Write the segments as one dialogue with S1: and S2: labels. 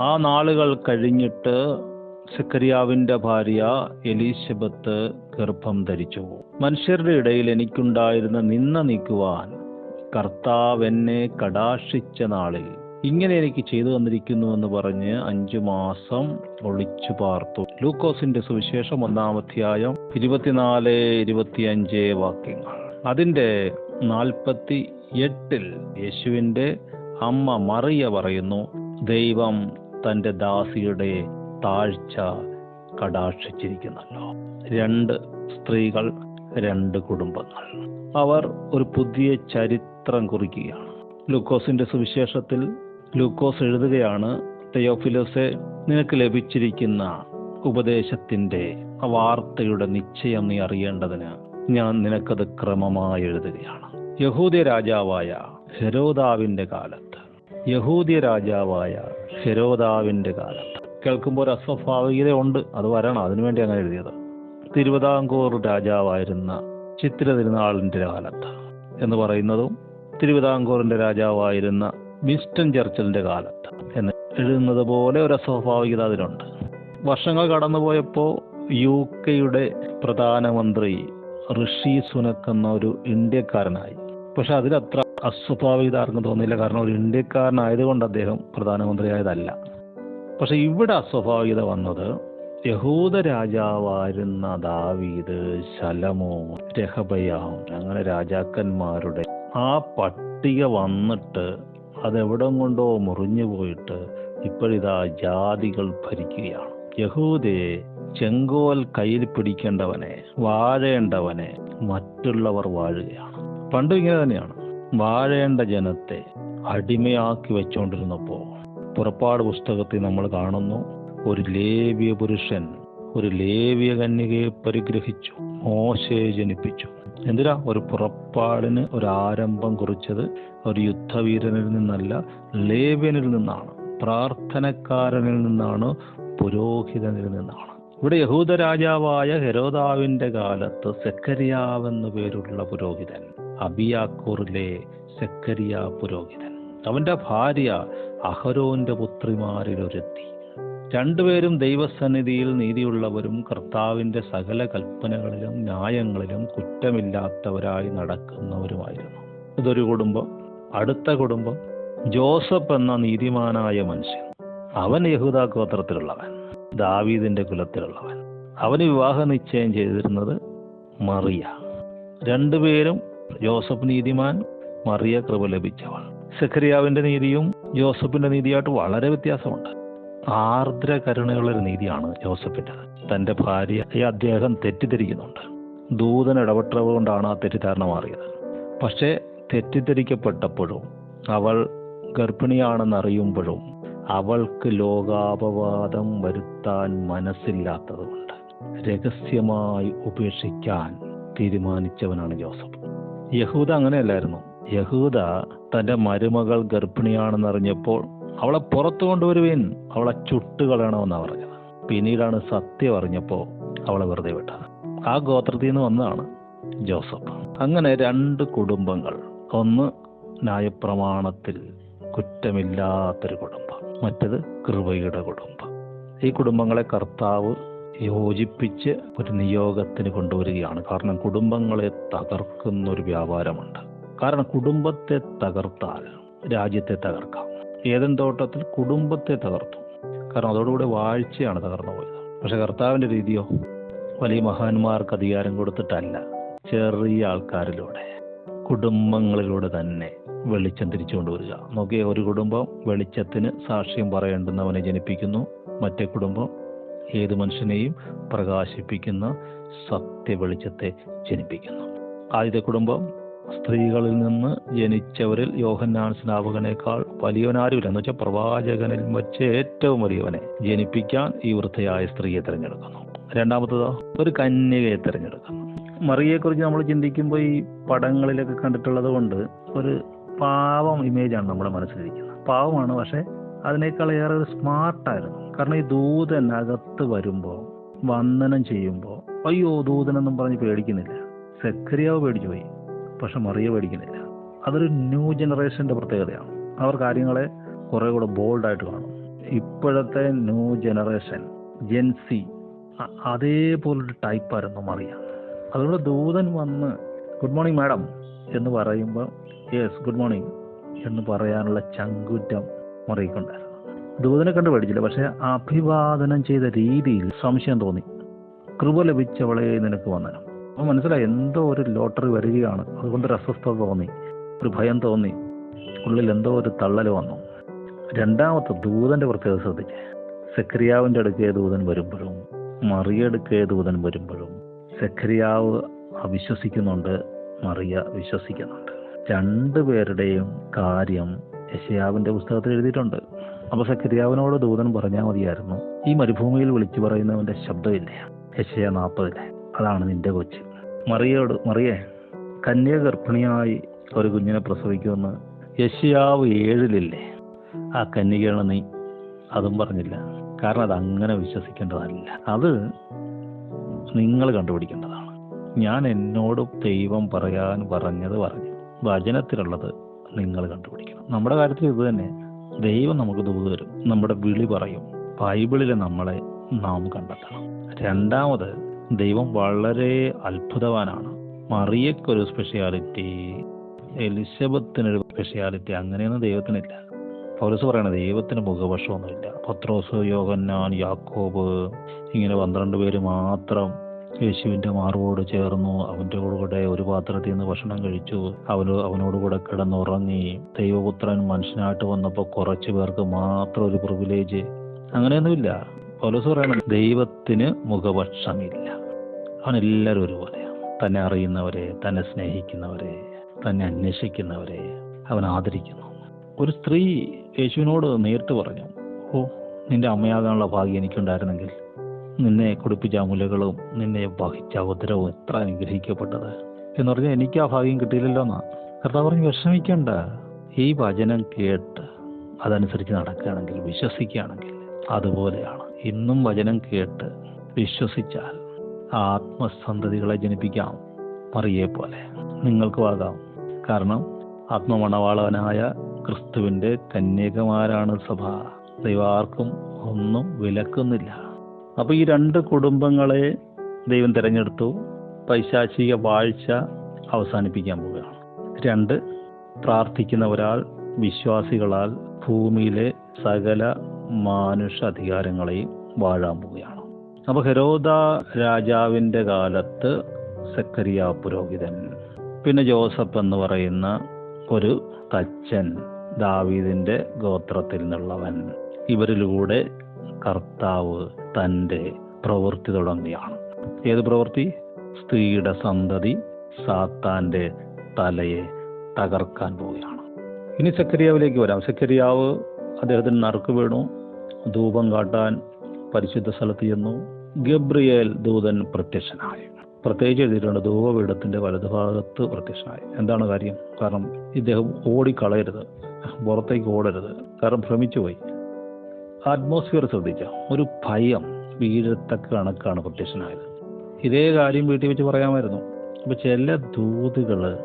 S1: ആ നാളുകൾ കഴിഞ്ഞിട്ട് സക്കറിയാവിന്റെ ഭാര്യ എലീശബത്ത് ഗർഭം ധരിച്ചു. മനുഷ്യരുടെ ഇടയിൽ എനിക്കുണ്ടായിരുന്ന നിന്ന നീക്കുവാൻ കർത്താവ് എന്നെ കടാക്ഷിച്ച നാളിൽ. ഇങ്ങനെ എനിക്ക് ചെയ്തു തന്നിരിക്കുന്നു എന്ന് പറഞ്ഞ് അഞ്ചു മാസം ഒളിച്ചു പാർത്തു. ലൂക്കോസിന്റെ സുവിശേഷം ഒന്നാം അധ്യായം ഇരുപത്തിനാല് ഇരുപത്തിയഞ്ച് വാക്യങ്ങൾ. അതിന്റെ നാൽപ്പത്തി എട്ടിൽ യേശുവിന്റെ അമ്മ മറിയ പറയുന്നു ദൈവം തന്റെ ദാസിയുടെ താഴ്ച കടാക്ഷിച്ചിരിക്കുന്നല്ലോ. രണ്ട് സ്ത്രീകൾ രണ്ട് കുടുംബങ്ങൾ. അവർ ഒരു പുതിയ ചരിത്രം കുറിക്കുകയാണ്. ലൂക്കോസിന്റെ സുവിശേഷത്തിൽ ലൂക്കോസ് എഴുതുകയാണ് തെയോഫിലോസെ നിനക്ക് ലഭിച്ചിരിക്കുന്ന ഉപദേശത്തിന്റെ വാർത്തയുടെ നിശ്ചയം നീ അറിയേണ്ടതിന് ഞാൻ നിനക്കത് ക്രമമായി എഴുതുകയാണ്. യഹൂദ രാജാവായ ഹെരോദാവിന്റെ കാലത്ത് യഹൂദ്യ രാജാവായ ഹെരോദാവിന്റെ കാലം കേൾക്കുമ്പോൾ ഒരു അസ്വാഭാവികത ഉണ്ട് അത് വരണം. അതിനുവേണ്ടി അങ്ങനെ എഴുതിയത്. തിരുവിതാംകൂർ രാജാവായിരുന്ന ചിത്ര തിരുനാളിന്റെ കാലത്ത് എന്ന് പറയുന്നതും തിരുവിതാംകൂറിന്റെ രാജാവായിരുന്ന വിൻസ്റ്റൺ ചർച്ചിലിന്റെ കാലത്ത് എന്ന് എഴുതുന്നത് പോലെ ഒരു അസ്വാഭാവികത അതിലുണ്ട്. വർഷങ്ങൾ കടന്നുപോയപ്പോൾ യു കെയുടെ പ്രധാനമന്ത്രി ഋഷി സുനക് എന്ന ഒരു ഇന്ത്യക്കാരനായി. പക്ഷെ അതിലത്ര അസ്വാഭാവികത ആർക്കും തോന്നിയില്ല. കാരണം ഒരു ഇന്ത്യക്കാരനായതുകൊണ്ട് അദ്ദേഹം പ്രധാനമന്ത്രിയായതല്ല. പക്ഷെ ഇവിടെ അസ്വാഭാവികത വന്നത് യഹൂദ രാജാവായിരുന്ന ദാവീദ് ശലമോ രഹബയാം അങ്ങനെ രാജാക്കന്മാരുടെ ആ പട്ടിക വന്നിട്ട് അതെവിടം കൊണ്ടോ മുറിഞ്ഞു പോയിട്ട് ഇപ്പോഴിതാ ജാതികൾ ഭരിക്കുകയാണ്. യഹൂദയെ ചെങ്കോൽ കയ്യിൽ പിടിക്കേണ്ടവനെ വാഴേണ്ടവനെ മറ്റുള്ളവർ വാഴുകയാണ്. പണ്ടും ഇങ്ങനെ തന്നെയാണ്. വാഴേണ്ട ജനത്തെ അടിമയാക്കി വെച്ചുകൊണ്ടിരുന്നപ്പോൾ പുറപ്പാട് പുസ്തകത്തിൽ നമ്മൾ കാണുന്നു ഒരു ലേവിയ പുരുഷൻ ഒരു ലേവിയ കന്യകയെ പരിഗ്രഹിച്ചു മോശയെ ജനിപ്പിച്ചു. എന്തിനാ? ഒരു പുറപ്പാടിന് ഒരു ആരംഭം കുറിച്ചത് ഒരു യുദ്ധവീരനിൽ നിന്നല്ല ലേവ്യനിൽ നിന്നാണ് പ്രാർത്ഥനക്കാരനിൽ നിന്നാണ് പുരോഹിതനിൽ നിന്നാണ്. ഇവിടെ യഹൂദരാജാവായ ഹെരോദാവിന്റെ കാലത്ത് സെക്കരിയാവെന്ന പേരുള്ള പുരോഹിതൻ അബിയാക്കൂറിലെ സെക്കരിയ പുരോഹിതൻ. അവന്റെ ഭാര്യ അഹരോന്റെ പുത്രിമാരിൽ ഒരുത്തി രണ്ടുപേരും ദൈവസന്നിധിയിൽ നീതിയുള്ളവരും കർത്താവിന്റെ സകല കൽപ്പനകളിലും ന്യായങ്ങളിലും കുറ്റമില്ലാത്തവരായി നടക്കുന്നവരുമായിരുന്നു. ഇതൊരു കുടുംബം അടുത്ത കുടുംബം ജോസഫ് എന്ന നീതിമാനായ മനുഷ്യൻ. അവൻ യഹൂദ ഗോത്രത്തിലുള്ളവൻ ദാവീദിന്റെ കുലത്തിലുള്ളവൻ. അവന് വിവാഹ നിശ്ചയം ചെയ്തിരുന്നത് മറിയ. രണ്ടുപേരും ജോസഫ് നീതിമാൻ മറിയ കൃപ ലഭിച്ചവൾ. സെഖരിയാവിന്റെ നീതിയും ജോസഫിന്റെ നീതിയായിട്ട് വളരെ വ്യത്യാസമുണ്ട്. ആർദ്ര കരുണയുള്ളൊരു നീതിയാണ് ജോസഫിന്റെ തന്റെ ഭാര്യയെ അദ്ദേഹം തെറ്റിദ്ധരിക്കുന്നുണ്ട്. ദൂതൻ ഇടപെട്ടത് കൊണ്ടാണ് ആ തെറ്റിദ്ധാരണ മാറിയത്. പക്ഷേ തെറ്റിദ്ധരിക്കപ്പെട്ടപ്പോഴും അവൾ ഗർഭിണിയാണെന്നറിയുമ്പോഴും അവൾക്ക് ലോകാപവാദം വരുത്താൻ മനസ്സില്ലാത്തതുകൊണ്ട് രഹസ്യമായി ഉപേക്ഷിക്കാൻ തീരുമാനിച്ചവനാണ് ജോസഫ് യഹൂദ അങ്ങനെയല്ലായിരുന്നു. യഹൂദ തന്റെ മരുമകൾ ഗർഭിണിയാണെന്നറിഞ്ഞപ്പോൾ അവളെ പുറത്തു കൊണ്ടുവരുവിൻ അവളെ ചുട്ടുകളയണമെന്നാണ് പറഞ്ഞത്. പിന്നീടാണ് സത്യം അറിഞ്ഞപ്പോൾ അവളെ വെറുതെ വിട്ടത്. ആ ഗോത്രത്തിൽ നിന്ന് വന്നതാണ് ജോസഫ്. അങ്ങനെ രണ്ട് കുടുംബങ്ങൾ. ഒന്ന് ന്യായപ്രമാണത്തിൽ കുറ്റമില്ലാത്തൊരു കുടുംബം മറ്റത് കൃപയുടെ കുടുംബം. ഈ കുടുംബങ്ങളെ കർത്താവ് യോജിപ്പിച്ച് ഒരു നിയോഗത്തിന് കൊണ്ടുവരികയാണ്. കാരണം കുടുംബങ്ങളെ തകർക്കുന്ന ഒരു വ്യാപാരമുണ്ട്. കാരണം കുടുംബത്തെ തകർത്താൽ രാജ്യത്തെ തകർക്കാം. ഏതൻ തോട്ടത്തിൽ കുടുംബത്തെ തകർത്തു. കാരണം അതോടുകൂടി വാഴ്ചയാണ് തകർന്നു പോയത്. പക്ഷെ കർത്താവിന്റെ രീതിയോ വലിയ മഹാന്മാർക്ക് അധികാരം കൊടുത്തിട്ടല്ല. ചെറിയ ആൾക്കാരിലൂടെ കുടുംബങ്ങളിലൂടെ തന്നെ വെളിച്ചം തിരിച്ചു കൊണ്ടുവരിക. നോക്കിയ ഒരു കുടുംബം വെളിച്ചത്തിന് സാക്ഷ്യം പറയേണ്ടുന്നവനെ ജനിപ്പിക്കുന്നു. മറ്റേ കുടുംബം ഏത് മനുഷ്യനെയും പ്രകാശിപ്പിക്കുന്ന സത്യ വെളിച്ചത്തെ ജനിപ്പിക്കുന്നു. ആദ്യത്തെ കുടുംബം സ്ത്രീകളിൽ നിന്ന് ജനിച്ചവരിൽ യോഹന്നാൻ സ്നാപകനേക്കാൾ വലിയവനാരുമില്ല. എന്ന് വെച്ചാൽ പ്രവാചകനിൽ വെച്ച് ഏറ്റവും വലിയവനെ ജനിപ്പിക്കാൻ ഈ വൃദ്ധയായ സ്ത്രീയെ തിരഞ്ഞെടുക്കുന്നു. രണ്ടാമത്തതോ ഒരു കന്യകയെ തിരഞ്ഞെടുക്കുന്നു. മറിയെക്കുറിച്ച് നമ്മൾ ചിന്തിക്കുമ്പോൾ ഈ പടങ്ങളിലൊക്കെ കണ്ടിട്ടുള്ളത് കൊണ്ട് ഒരു പാവം ഇമേജാണ് നമ്മുടെ മനസ്സിലിരിക്കുന്നത്. പാവമാണ് പക്ഷെ അതിനേക്കാൾ ഏറെ ഒരു സ്മാർട്ടായിരുന്നു. കാരണം ഈ ദൂതനകത്ത് വരുമ്പോ വരുമ്പോൾ വന്ദനം ചെയ്യുമ്പോൾ അയ്യോ ദൂതനെന്നും പറഞ്ഞ് പേടിക്കുന്നില്ല. സെക്രിയാവ് പേടിച്ചു പോയി പക്ഷെ മറിയ പേടിക്കുന്നില്ല. അതൊരു ന്യൂ ജനറേഷന്റെ പ്രത്യേകതയാണ്. അവർ കാര്യങ്ങളെ കുറെ കൂടെ ബോൾഡായിട്ട് കാണും. ഇപ്പോഴത്തെ ന്യൂ ജനറേഷൻ ജെൻസി അതേപോലൊരു ടൈപ്പായിരുന്നു മറിയ. അതുകൊണ്ട് ദൂതൻ വന്ന് ഗുഡ് മോർണിംഗ് മാഡം എന്ന് പറയുമ്പോൾ യെസ് ഗുഡ് മോർണിംഗ് എന്ന് പറയാനുള്ള ചങ്കുറ്റം മറിയിക്കൊണ്ടായിരുന്നു ദൂതനെ കണ്ട് പഠിച്ചില്ല പക്ഷെ അഭിവാദനം ചെയ്ത രീതിയിൽ സംശയം തോന്നി. കൃപ ലഭിച്ചവളെ നിനക്ക് വന്ദനം. അപ്പോൾ മനസ്സിലായി എന്തോ ഒരു ലോട്ടറി വരികയാണ്. അതുകൊണ്ട് ഒരു അസ്വസ്ഥത തോന്നി ഒരു ഭയം തോന്നി. ഉള്ളിൽ എന്തോ ഒരു തള്ളൽ വന്നു. രണ്ടാമത്തെ ദൂതന്റെ പ്രത്യേകത ശ്രദ്ധിച്ച്. സെക്രിയാവിന്റെ അടുക്കേ ദൂതൻ വരുമ്പോഴും മറിയടുക്കേ ദൂതൻ വരുമ്പോഴും സെക്രിയാവ് അവിശ്വസിക്കുന്നുണ്ട് മറിയ വിശ്വസിക്കുന്നുണ്ട്. രണ്ടുപേരുടെയും കാര്യം യശയാവിന്റെ പുസ്തകത്തിൽ എഴുതിയിട്ടുണ്ട്. അപ്പൊ സക്കരിയാവിനോട് ദൂതൻ പറഞ്ഞാൽ മതിയായിരുന്നു. ഈ മരുഭൂമിയിൽ വിളിച്ചു പറയുന്നവന്റെ ശബ്ദമില്ലേ യശയ നാൽപ്പതിലെ അതാണ് നിന്റെ കൊച്ച്. മറിയോട് മറിയേ കന്യ ഗർഭിണിയായി ഒരു കുഞ്ഞിനെ പ്രസവിക്കുമെന്ന് യശയാവ് ഏഴിലില്ലേ? ആ കന്യകയാണ് നീ. അതും പറഞ്ഞില്ല. കാരണം അത് അങ്ങനെ വിശ്വസിക്കേണ്ടതല്ല. അത് നിങ്ങൾ കണ്ടുപിടിക്കേണ്ടതാണ്. ഞാൻ എന്നോട് ദൈവം പറയാൻ പറഞ്ഞത് പറഞ്ഞു. വചനത്തിലുള്ളത് നിങ്ങൾ കണ്ടുപിടിക്കണം. നമ്മുടെ കാര്യത്തിൽ ഇത് തന്നെ. ദൈവം നമുക്ക് ദൂത് തരും നമ്മുടെ വിളി പറയും. ബൈബിളിലെ നമ്മളെ നാം കണ്ടെത്തണം. രണ്ടാമത് ദൈവം വളരെ അത്ഭുതവാനാണ്. മറിയക്കൊരു സ്പെഷ്യാലിറ്റി എലിസബത്തിനൊരു സ്പെഷ്യാലിറ്റി അങ്ങനെയൊന്നും ദൈവത്തിനില്ല. പൗരസ് പറയണ ദൈവത്തിന് മുഖപക്ഷമൊന്നുമില്ല പത്രോസ് യോഗന്നാൻ യാക്കോബ് ഇങ്ങനെ പന്ത്രണ്ട് പേര് മാത്രം യേശുവിന്റെ മാർവോട് ചേർന്നു അവന്റെ കൂടെ ഒരു പാത്രത്തിൽ നിന്ന് ഭക്ഷണം കഴിച്ചു. അവന് അവനോട് കൂടെ കിടന്നുറങ്ങി. ദൈവപുത്രൻ മനുഷ്യനായിട്ട് വന്നപ്പോൾ കുറച്ച് പേർക്ക് മാത്രം ഒരു പ്രിവിലേജ് അങ്ങനെയൊന്നുമില്ല. പൗലോസ് പറയണം ദൈവത്തിന് മുഖപക്ഷമില്ല. അവൻ എല്ലാവരും ഒരുപോലെയാണ് തന്നെ അറിയുന്നവരെ തന്നെ സ്നേഹിക്കുന്നവരെ തന്നെ അന്വേഷിക്കുന്നവരെ അവൻ ആദരിക്കുന്നു. ഒരു സ്ത്രീ യേശുവിനോട് നേരിട്ട് പറഞ്ഞു ഓ നിന്റെ അമ്മയാകാനുള്ള ഭാഗ്യം എനിക്കുണ്ടായിരുന്നെങ്കിൽ നിന്നെ കുടിപ്പിച്ച മുലകളും നിന്നെ വഹിച്ച ഉദരവും എത്ര അനുഗ്രഹിക്കപ്പെട്ടത്. എന്ന് പറഞ്ഞാൽ എനിക്ക് ആ ഭാഗ്യം കിട്ടിയില്ലല്ലോ എന്നാ. കർത്താവ് പറഞ്ഞ് വിഷമിക്കണ്ട. ഈ വചനം കേട്ട് അതനുസരിച്ച് നടക്കുകയാണെങ്കിൽ വിശ്വസിക്കുകയാണെങ്കിൽ അതുപോലെയാണ്. ഇന്നും വചനം കേട്ട് വിശ്വസിച്ചാൽ ആത്മസന്തതികളെ ജനിപ്പിക്കാം മറിയെ പോലെ. നിങ്ങൾക്കും ആകാം കാരണം ആത്മമണവാളവനായ ക്രിസ്തുവിന്റെ കന്യകമാരാണ് സഭ. ദൈവാർക്കും ഒന്നും വിലക്കുന്നില്ല. അപ്പൊ ഈ രണ്ട് കുടുംബങ്ങളെ ദൈവം തിരഞ്ഞെടുത്തു. പൈശാചിക വാഴ്ച അവസാനിപ്പിക്കാൻ പോവുകയാണ്. രണ്ട് പ്രാർത്ഥിക്കുന്ന ഒരാൾ വിശ്വാസികളാൽ ഭൂമിയിലെ സകല മാനുഷ അധികാരങ്ങളെയും വാഴാൻ പോവുകയാണ്. അപ്പൊ ഹെരോദ രാജാവിന്റെ കാലത്ത് സക്കരിയ പുരോഹിതൻ പിന്നെ ജോസഫ് എന്ന് പറയുന്ന ഒരു തച്ചൻ ദാവീദിന്റെ ഗോത്രത്തിൽ നിന്നുള്ളവൻ ഇവരിലൂടെ കർത്താവ് തന്റെ പ്രവൃത്തി തുടങ്ങുകയാണ്. ഏത് പ്രവൃത്തി? സ്ത്രീയുടെ സന്തതി സാത്താന്റെ തലയെ തകർക്കാൻ പോവുകയാണ്. ഇനി സെക്കരിയാവിലേക്ക് വരാം. സെക്കരിയാവ് അദ്ദേഹത്തിന് നറുക്ക് വീണു ധൂപം കാട്ടാൻ പരിശുദ്ധ സ്ഥലത്ത് ചെന്നു. ഗബ്രിയേൽ ദൂതൻ പ്രത്യക്ഷനായി. പ്രത്യേകിച്ച് എഴുതിയിട്ടുണ്ട് ധൂപപീഠത്തിന്റെ വലതുഭാഗത്ത് പ്രത്യക്ഷനായി. എന്താണ് കാര്യം? കാരണം ഇദ്ദേഹം ഓടിക്കളയരുത് പുറത്തേക്ക് ഓടരുത്. കാരണം ഭ്രമിച്ചു പോയി അറ്റ്മോസ്ഫിയർ ശ്രദ്ധിച്ച? ഒരു ഭയം വീഴത്തക്ക കണക്കാണ് പ്രത്യക്ഷനായത് ഇതേ കാര്യം വീട്ടിൽ വെച്ച് പറയാമായിരുന്നു. അപ്പോൾ ചില ദൂതുകൾ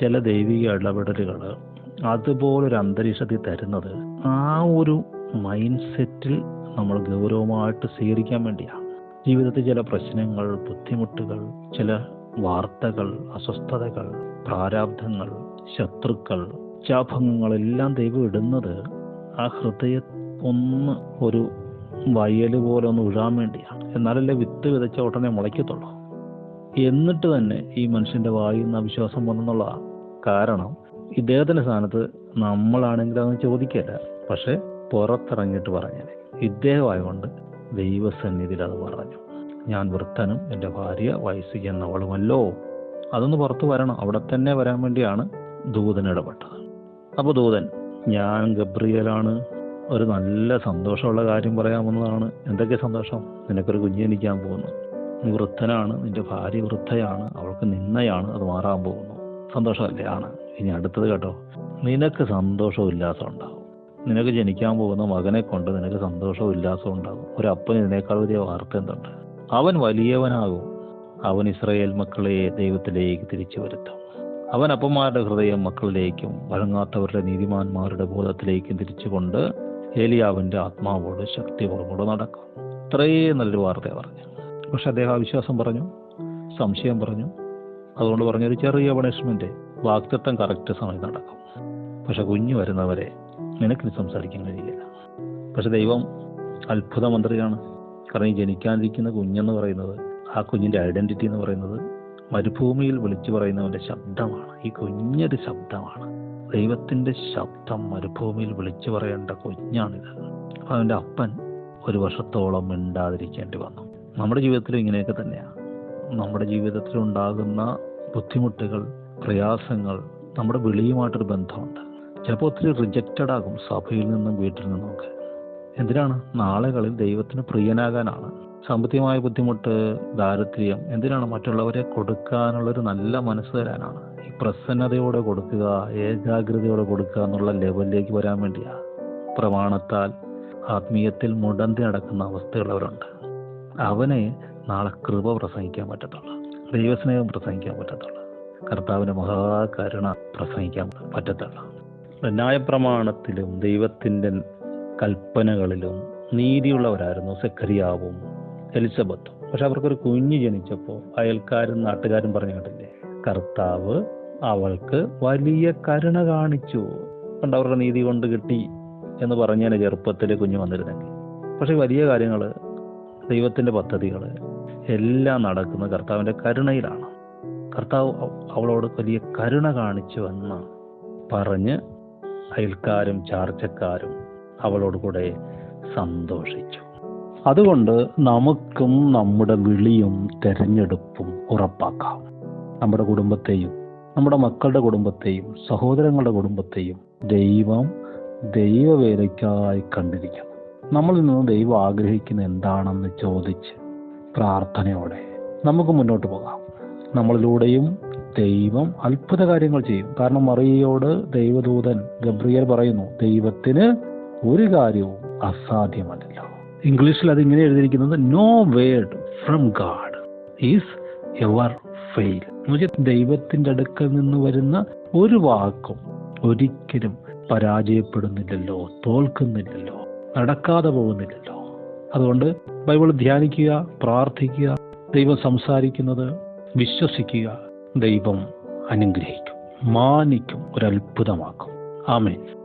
S1: ചില ദൈവിക ഇടപെടലുകൾ അതുപോലൊരു അന്തരീക്ഷത്തിൽ തരുന്നത് ആ ഒരു മൈൻഡ് സെറ്റിൽ നമ്മൾ ഗൗരവമായിട്ട് സ്വീകരിക്കാൻ വേണ്ടിയാണ് ജീവിതത്തിൽ ചില പ്രശ്നങ്ങൾ ബുദ്ധിമുട്ടുകൾ ചില വാർത്തകൾ അസ്വസ്ഥതകൾ പ്രാരാബ്ധങ്ങൾ ശത്രുക്കൾ എല്ലാം ദൈവം ഇടുന്നത് ആ ഹൃദയ ഒന്ന് ഒരു വയൽ പോലെ ഒന്ന് ഉഴാൻ വേണ്ടിയാണ് എന്നാലല്ലേ വിത്ത് വിതച്ച ഉടനെ മുളയ്ക്കത്തുള്ളൂ. എന്നിട്ട് തന്നെ ഈ മനുഷ്യന്റെ വായിൽ നിന്ന് അവിശ്വാസം വന്നെന്നുള്ളതാണ് കാരണം ഇദ്ദേഹത്തിന്റെ സ്ഥാനത്ത് നമ്മളാണെങ്കിൽ അതൊന്നും ചോദിക്കില്ല പക്ഷെ പുറത്തിറങ്ങിയിട്ട് പറഞ്ഞത് ഇദ്ദേഹമായതുകൊണ്ട് ദൈവസന്നിധിയിൽ അത് പറഞ്ഞു. ഞാൻ വൃദ്ധനും എന്റെ ഭാര്യ വയസ്സ് എന്നവളുമല്ലോ. അതൊന്ന് പുറത്ത് വരണം. അവിടെ തന്നെ വരാൻ വേണ്ടിയാണ് ദൂതൻ ഇടപെട്ടത്. അപ്പോൾ ദൂതൻ ഞാൻ ഗബ്രിയലാണ്. ഒരു നല്ല സന്തോഷമുള്ള കാര്യം പറയാമെന്നതാണ് എന്തൊക്കെ സന്തോഷം? നിനക്കൊരു കുഞ്ഞ് ജനിക്കാൻ പോകുന്നു. നീ വൃദ്ധനാണ്. നിന്റെ ഭാര്യ വൃദ്ധയാണ്. അവൾക്ക് നിന്നയാണ് അത് മാറാൻ പോകുന്നു. സന്തോഷമല്ലേ? ആണ്. ഇനി അടുത്തത് കേട്ടോ. നിനക്ക് സന്തോഷവും ഉല്ലാസം ഉണ്ടാവും. നിനക്ക് ജനിക്കാൻ പോകുന്ന മകനെ കൊണ്ട് നിനക്ക് സന്തോഷവും ഉല്ലാസവും ഉണ്ടാകും ഒരു അപ്പന് ഇതിനേക്കാൾ വലിയ വാർത്ത എന്തുണ്ട്? അവൻ വലിയവനാകും. അവൻ ഇസ്രയേൽ മക്കളെ ദൈവത്തിലേക്ക് തിരിച്ചു വരുത്തും. അവൻ അപ്പന്മാരുടെ ഹൃദയം മക്കളിലേക്കും വഴങ്ങാത്തവരുടെ നീതിമാന്മാരുടെ ബോധത്തിലേക്കും തിരിച്ചുകൊണ്ട് ഏലിയാവിന്റെ ആത്മാവോട് ശക്തി കൂടെ നടക്കും. ഇത്രയും നല്ലൊരു വാർത്ത പറഞ്ഞു പക്ഷെ അദ്ദേഹം അവിശ്വാസം പറഞ്ഞു സംശയം പറഞ്ഞു. അതുകൊണ്ട് പറഞ്ഞൊരു ചെറിയ പണിഷ്മെന്റ് വാക്തത്വം കറക്റ്റ് സമയത്ത് നടക്കും. പക്ഷെ കുഞ്ഞു വരുന്നവരെ നിനക്ക് സംസാരിക്കാൻ കഴിയില്ല. പക്ഷെ ദൈവം അത്ഭുത മന്ത്രിയാണ്. കാരണം ഈ ജനിക്കാനിരിക്കുന്ന കുഞ്ഞെന്ന് പറയുന്നത് ആ കുഞ്ഞിന്റെ ഐഡന്റിറ്റി എന്ന് പറയുന്നത് മരുഭൂമിയിൽ വിളിച്ചു പറയുന്നവന്റെ ശബ്ദമാണ്. ഈ കുഞ്ഞൊരു ശബ്ദമാണ്. ദൈവത്തിന്റെ ശബ്ദം മരുഭൂമിയിൽ വിളിച്ചു പറയേണ്ട കുഞ്ഞാണിത്. അവന്റെ അപ്പൻ ഒരു വർഷത്തോളം മിണ്ടാതിരിക്കേണ്ടി വന്നു. നമ്മുടെ ജീവിതത്തിലും ഇങ്ങനെയൊക്കെ തന്നെയാണ് നമ്മുടെ ജീവിതത്തിൽ ഉണ്ടാകുന്ന ബുദ്ധിമുട്ടുകൾ പ്രയാസങ്ങൾ നമ്മുടെ വിളിയുമായിട്ടൊരു ബന്ധമുണ്ട്. ചിലപ്പോൾ ഒത്തിരി റിജക്റ്റഡ് ആകും സഭയിൽ നിന്നും വീട്ടിൽ നിന്നുമൊക്കെ എന്തിനാണ്? നാളുകളിൽ ദൈവത്തിന് പ്രിയനാകാനാണ്. സാമ്പത്തികമായ ബുദ്ധിമുട്ട് ദാരിദ്ര്യം എന്തിനാണ് മറ്റുള്ളവരെ കൊടുക്കാനുള്ളൊരു നല്ല മനസ്സ് തരാനാണ്? പ്രസന്നതയോടെ കൊടുക്കുക ഏകാഗ്രതയോടെ കൊടുക്കുക എന്നുള്ള ലെവലിലേക്ക് വരാൻ വേണ്ടിയാ. പ്രമാണത്താൽ ആത്മീയത്തിൽ മുടന്തി നടക്കുന്ന അവസ്ഥയുള്ളവരുണ്ട്. അവനെ നാളെ കൃപ പ്രസംഗിക്കാൻ പറ്റത്തുള്ളൂ. ദൈവസ്നേഹം പ്രസംഗിക്കാൻ പറ്റത്തുള്ളൂ. കർത്താവിന്റെ മഹാകരുണ പ്രസംഗിക്കാൻ പറ്റത്തുള്ളൂ. ന്യായപ്രമാണത്തിലും ദൈവത്തിന്റെ കൽപ്പനകളിലും നീതിയുള്ളവരായിരുന്നു സെക്കരിയാവും എലിസബത്തും. പക്ഷെ അവർക്കൊരു കുഞ്ഞ് ജനിച്ചപ്പോൾ അയൽക്കാരും നാട്ടുകാരും പറഞ്ഞു കേട്ടില്ലേ? കർത്താവ് അവൾക്ക് വലിയ കരുണ കാണിച്ചു. കണ്ട അവരുടെ നീതി കൊണ്ട് കിട്ടി എന്ന് പറഞ്ഞാൽ ചെറുപ്പത്തിൽ കുഞ്ഞു വന്നിരുന്നെങ്കിൽ. പക്ഷെ വലിയ കാര്യങ്ങൾ ദൈവത്തിന്റെ പദ്ധതികൾ എല്ലാം നടക്കുന്നത് കർത്താവിന്റെ കരുണയിലാണ്. കർത്താവ് അവളോട് വലിയ കരുണ കാണിച്ചു എന്ന് പറഞ്ഞ് അയൽക്കാരും ചാർച്ചക്കാരും അവളോട് കൂടെ സന്തോഷിച്ചു. അതുകൊണ്ട് നമുക്കും നമ്മുടെ വിളിയും തെരഞ്ഞെടുപ്പും ഉറപ്പാക്കാം. നമ്മുടെ കുടുംബത്തെയും നമ്മുടെ മക്കളുടെ കുടുംബത്തെയും സഹോദരങ്ങളുടെ കുടുംബത്തെയും ദൈവം ദൈവവേലയ്ക്കായി കണ്ടിരിക്കുന്നു. നമ്മളിൽ നിന്ന് ദൈവം ആഗ്രഹിക്കുന്ന എന്താണെന്ന് ചോദിച്ച് പ്രാർത്ഥനയോടെ നമുക്ക് മുന്നോട്ട് പോകാം. നമ്മളിലൂടെയും ദൈവം അത്ഭുത കാര്യങ്ങൾ ചെയ്യും. കാരണം മറിയയോട് ദൈവദൂതൻ ഗബ്രിയൽ പറയുന്നു ദൈവത്തിന് ഒരു കാര്യവും അസാധ്യമല്ലല്ലോ. ഇംഗ്ലീഷിൽ അത് ഇങ്ങനെ എഴുതിയിരിക്കുന്നത് no word from God is ever fail ദൈവത്തിന്റെ അടുക്കൽ നിന്ന് വരുന്ന ഒരു വാക്കും ഒരിക്കലും പരാജയപ്പെടുന്നില്ലല്ലോ തോൽക്കുന്നില്ലല്ലോ നടക്കാതെ പോകുന്നില്ലല്ലോ. അതുകൊണ്ട് ബൈബിൾ ധ്യാനിക്കുക പ്രാർത്ഥിക്കുക ദൈവം സംസാരിക്കുന്നത് വിശ്വസിക്കുക ദൈവം അനുഗ്രഹിക്കും മാനിക്കും ഒരു അത്ഭുതമാക്കും ആമേൻ.